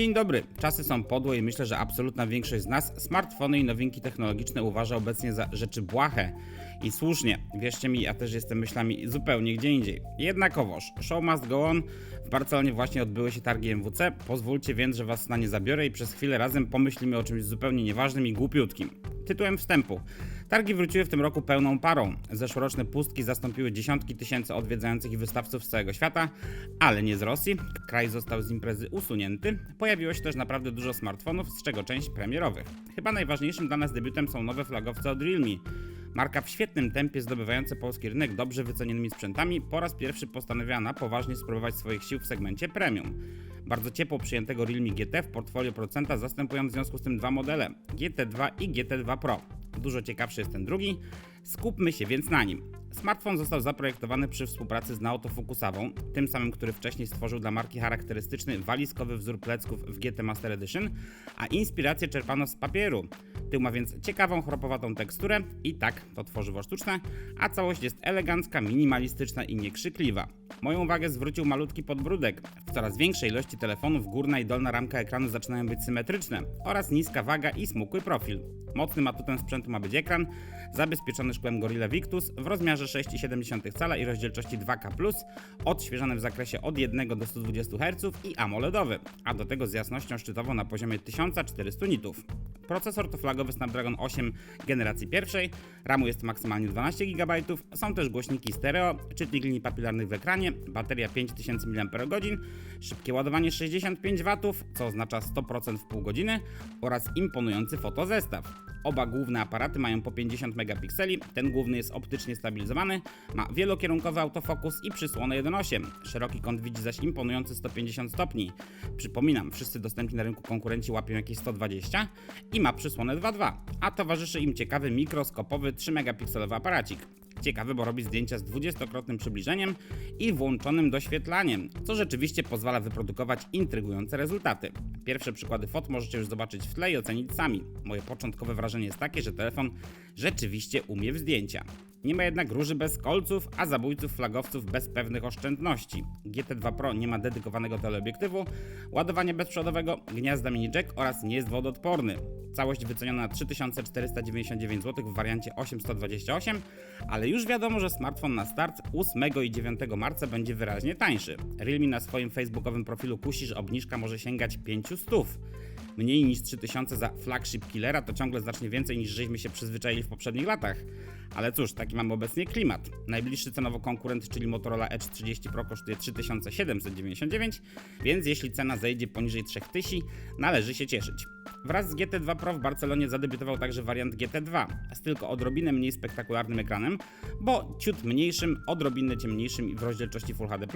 Dzień dobry. Czasy są podłe i myślę, że absolutna większość z nas smartfony i nowinki technologiczne uważa obecnie za rzeczy błahe. I słusznie, wierzcie mi, ja też jestem myślami zupełnie gdzie indziej. Jednakowoż, show must go on. W Barcelonie właśnie odbyły się targi MWC. Pozwólcie więc, że was na nie zabiorę i przez chwilę razem pomyślimy o czymś zupełnie nieważnym i głupiutkim. Tytułem wstępu. Targi wróciły w tym roku pełną parą. Zeszłoroczne pustki zastąpiły dziesiątki tysięcy odwiedzających i wystawców z całego świata, ale nie z Rosji. Kraj został z imprezy usunięty. Pojawiło się też naprawdę dużo smartfonów, z czego część premierowych. Chyba najważniejszym dla nas debiutem są nowe flagowce od Realme. Marka w świetnym tempie zdobywająca polski rynek dobrze wycenionymi sprzętami po raz pierwszy postanowiła na poważnie spróbować swoich sił w segmencie premium. Bardzo ciepło przyjętego Realme GT w portfolio producenta zastępują w związku z tym dwa modele GT2 i GT2 Pro. Dużo ciekawszy jest ten drugi. Skupmy się więc na nim. Smartfon został zaprojektowany przy współpracy z Naotofocusową, tym samym, który wcześniej stworzył dla marki charakterystyczny walizkowy wzór plecków w GT Master Edition, a inspirację czerpano z papieru. Tył ma więc ciekawą, chropowatą teksturę i tak, to tworzywo sztuczne, a całość jest elegancka, minimalistyczna i niekrzykliwa. Moją uwagę zwrócił malutki podbródek. W coraz większej ilości telefonów górna i dolna ramka ekranu zaczynają być symetryczne oraz niska waga i smukły profil. Mocnym atutem sprzętu ma być ekran, zabezpieczony szkłem Gorilla Victus w rozmiarze 6,7 cala i rozdzielczości 2K+, odświeżony w zakresie od 1 do 120 Hz i AMOLEDowy, a do tego z jasnością szczytową na poziomie 1400 nitów. Procesor to flagowy Snapdragon 8 generacji pierwszej, RAMu jest maksymalnie 12 GB, są też głośniki stereo, czytnik linii papilarnych w ekranie, bateria 5000 mAh, szybkie ładowanie 65 W, co oznacza 100% w pół godziny oraz imponujący fotozestaw. Oba główne aparaty mają po 50 megapikseli, ten główny jest optycznie stabilizowany, ma wielokierunkowy autofokus i przysłonę 1.8. Szeroki kąt widzi zaś imponujący 150 stopni. Przypominam, wszyscy dostępni na rynku konkurenci łapią jakieś 120 i ma przysłonę 2.2, a towarzyszy im ciekawy mikroskopowy 3 megapikselowy aparacik. Ciekawy, bo robi zdjęcia z 20-krotnym przybliżeniem i włączonym doświetlaniem, co rzeczywiście pozwala wyprodukować intrygujące rezultaty. Pierwsze przykłady fot możecie już zobaczyć w tle i ocenić sami. Moje początkowe wrażenie jest takie, że telefon rzeczywiście umie w zdjęcia. Nie ma jednak róży bez kolców, a zabójców flagowców bez pewnych oszczędności. GT2 Pro nie ma dedykowanego teleobiektywu, ładowania bezprzewodowego, gniazda mini jack oraz nie jest wodoodporny. Całość wyceniona na 3499 zł w wariancie 8128, ale już wiadomo, że smartfon na start 8 i 9 marca będzie wyraźnie tańszy. Realme na swoim facebookowym profilu kusi, że obniżka może sięgać 500. Mniej niż 3000 za flagship killera to ciągle znacznie więcej niż żeśmy się przyzwyczaili w poprzednich latach. Ale cóż, taki mamy obecnie klimat. Najbliższy cenowo konkurent, czyli Motorola Edge 30 Pro kosztuje 3799, więc jeśli cena zejdzie poniżej 3000, należy się cieszyć. Wraz z GT2 Pro w Barcelonie zadebiutował także wariant GT2 z tylko odrobinę mniej spektakularnym ekranem, bo ciut mniejszym, odrobinę ciemniejszym i w rozdzielczości Full HD+,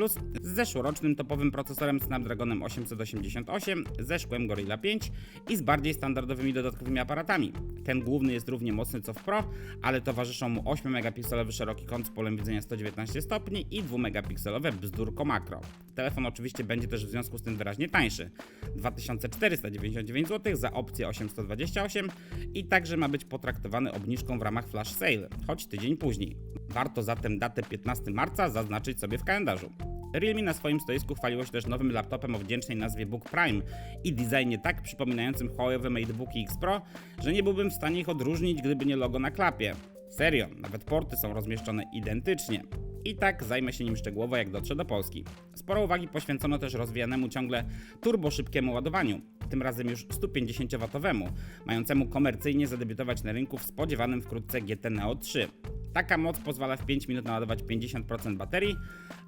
z zeszłorocznym topowym procesorem Snapdragonem 888, ze szkłem Gorilla 5 i z bardziej standardowymi dodatkowymi aparatami. Ten główny jest równie mocny co w Pro, ale towarzyszą mu 8-megapikselowy szeroki kąt z polem widzenia 119 stopni i 2-megapikselowe bzdurko makro. Telefon oczywiście będzie też w związku z tym wyraźnie tańszy. 2499 zł za opcję 828 i także ma być potraktowany obniżką w ramach flash sale, choć tydzień później. Warto zatem datę 15 marca zaznaczyć sobie w kalendarzu. Realme na swoim stoisku chwaliło się też nowym laptopem o wdzięcznej nazwie Book Prime i designie tak przypominającym Huawei MateBooki X Pro, że nie byłbym w stanie ich odróżnić, gdyby nie logo na klapie. Serio, nawet porty są rozmieszczone identycznie. I tak zajmę się nim szczegółowo, jak dotrze do Polski. Sporo uwagi poświęcono też rozwijanemu ciągle turbo szybkiemu ładowaniu, tym razem już 150W, mającemu komercyjnie zadebiutować na rynku w spodziewanym wkrótce GT Neo 3. Taka moc pozwala w 5 minut naładować 50% baterii,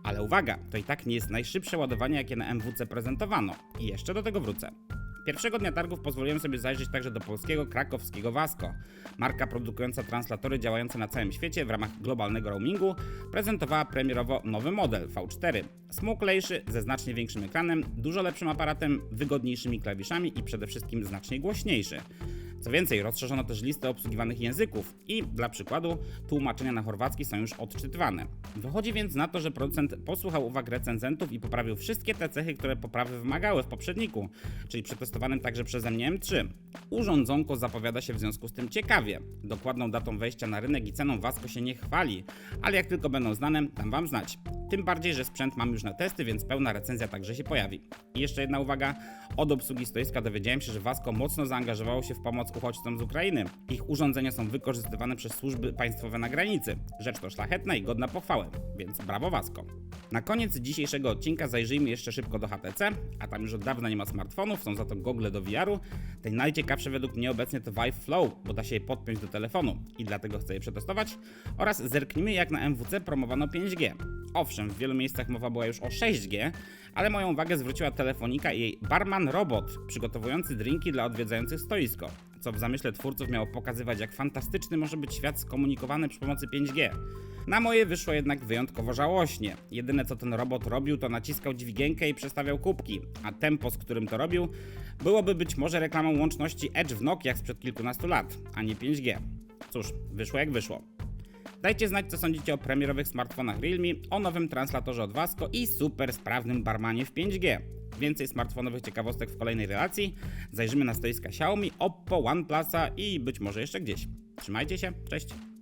ale uwaga, to i tak nie jest najszybsze ładowanie, jakie na MWC prezentowano. I jeszcze do tego wrócę. Pierwszego dnia targów pozwoliłem sobie zajrzeć także do polskiego krakowskiego Vasco. Marka produkująca translatory działające na całym świecie w ramach globalnego roamingu prezentowała premierowo nowy model V4. Smuklejszy, ze znacznie większym ekranem, dużo lepszym aparatem, wygodniejszymi klawiszami i przede wszystkim znacznie głośniejszy. Co więcej, rozszerzono też listę obsługiwanych języków i dla przykładu tłumaczenia na chorwacki są już odczytywane. Wychodzi więc na to, że producent posłuchał uwag recenzentów i poprawił wszystkie te cechy, które poprawy wymagały w poprzedniku, czyli przetestowanym także przeze mnie M3. Urządzonko zapowiada się w związku z tym ciekawie. Dokładną datą wejścia na rynek i ceną Vasco się nie chwali, ale jak tylko będą znane, dam wam znać. Tym bardziej, że sprzęt mam już na testy, więc pełna recenzja także się pojawi. I jeszcze jedna uwaga. Od obsługi stoiska dowiedziałem się, że Vasco mocno zaangażowało się w pomoc uchodźcom z Ukrainy. Ich urządzenia są wykorzystywane przez służby państwowe na granicy. Rzecz to szlachetna i godna pochwały, więc brawo Vasco. Na koniec dzisiejszego odcinka zajrzyjmy jeszcze szybko do HTC, a tam już od dawna nie ma smartfonów, są za to gogle do VR-u. Te najciekawsze według mnie obecnie to Vive Flow, bo da się je podpiąć do telefonu i dlatego chcę je przetestować. Oraz zerknijmy jak na MWC promowano 5G. Owszem, w wielu miejscach mowa była już o 6G, ale moją uwagę zwróciła telefonika i jej barman robot, przygotowujący drinki dla odwiedzających stoisko, co w zamyśle twórców miało pokazywać, jak fantastyczny może być świat skomunikowany przy pomocy 5G. Na moje wyszło jednak wyjątkowo żałośnie. Jedyne co ten robot robił, to naciskał dźwigienkę i przestawiał kubki, a tempo, z którym to robił, byłoby być może reklamą łączności Edge w Nokiach sprzed kilkunastu lat, a nie 5G. Cóż, wyszło jak wyszło. Dajcie znać, co sądzicie o premierowych smartfonach Realme, o nowym translatorze od Vasco i super sprawnym barmanie w 5G. Więcej smartfonowych ciekawostek w kolejnej relacji. Zajrzymy na stoiska Xiaomi, Oppo, OnePlusa i być może jeszcze gdzieś. Trzymajcie się, cześć!